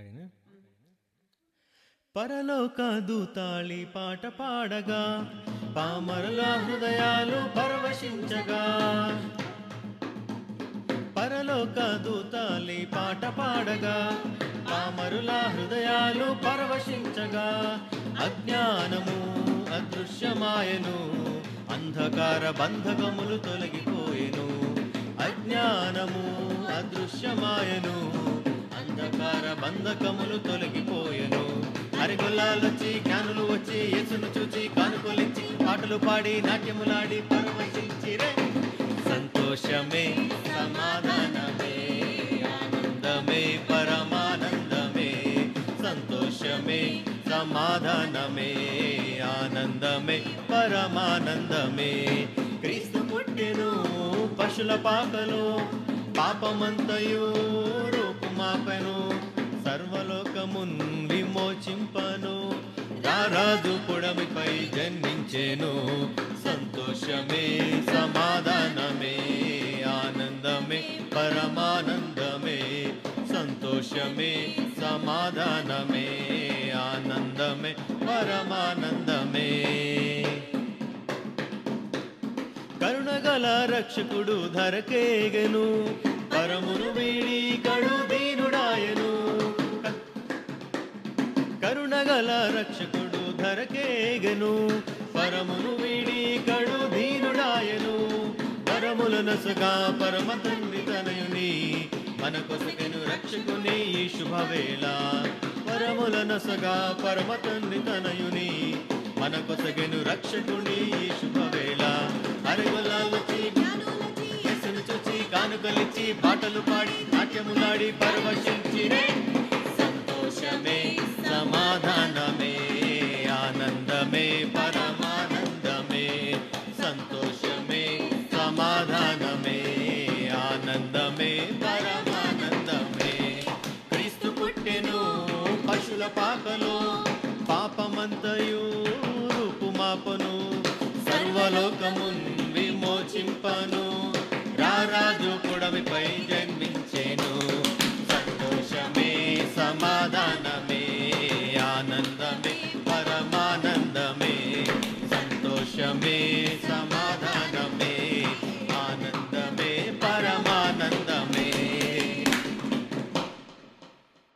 సరేనా పరలోక దూతాళి పాట పాడగా పామరుల హృదయాలు పరవశించగా. పరలోక దూతాలి పాట పాడగా పామరుల హృదయాలు పరవశించగా. అజ్ఞానము అదృశ్యమాయను అంధకార బంధకములు తొలగిపోయెను. అజ్ఞానము అదృశ్యమాయను అంధకార బంధకములు తొలగిపోయెను. అరిగొల్లాలొచ్చి జ్ఞానులు వచ్చి యేసును చూచి కానుకలిచ్చి పాటలు పాడి నాట్యములాడి పరవశించిరే. సంతోషమే సమాధానమే ఆనందమే పరమానందమే. సంతోషమే సమాధానమే ఆనందమే పరమానందమే. క్రీస్తు పుట్టెను పశుల పాకలో పాపమంతయూ రూపుమాపెను సర్వలోకమున్ విమోచింపను. రారాజు పొడమిపై జన్మించెను. సంతోషమే సమాధానమే ఆనందమే పరమానందమే. సంతోషమే సమాధానమే ఆనందమే పరమానందమే. కరుణగల రక్షకుడు ధరకేగను. పరమును వీడి కరుణగల రక్షకుడు ధరకేగను. పరమును వీడి కడు దీనుడాయను. పరముల నసగా పరమ తండ్రి తనయుని. మన కొసగను రక్షకుని ఈ శుభవేళ. పరముల నసగా పరమ తండ్రి తనయుని. మన కొసగను రక్షకుని ఈ శుభవేళ. అరగొల్లాలొచ్చి చూచి కానుకలిచ్చి పాటలు పాడి నాట్యములాడి పరమశించి సంతోషమే సమాధానమే ఆనందమే పరమానందమే. సంతోషమే సమాధానమే ఆనందమే పరమానందమే. క్రీస్తు పుట్టెను పశుల పాకలో పాపమంతయు రూపుమాపను. సర్వలోకమున్ విమోచింపను రారాజు పొడవిపై परमादान में आनंद में परमानंद में संतोष में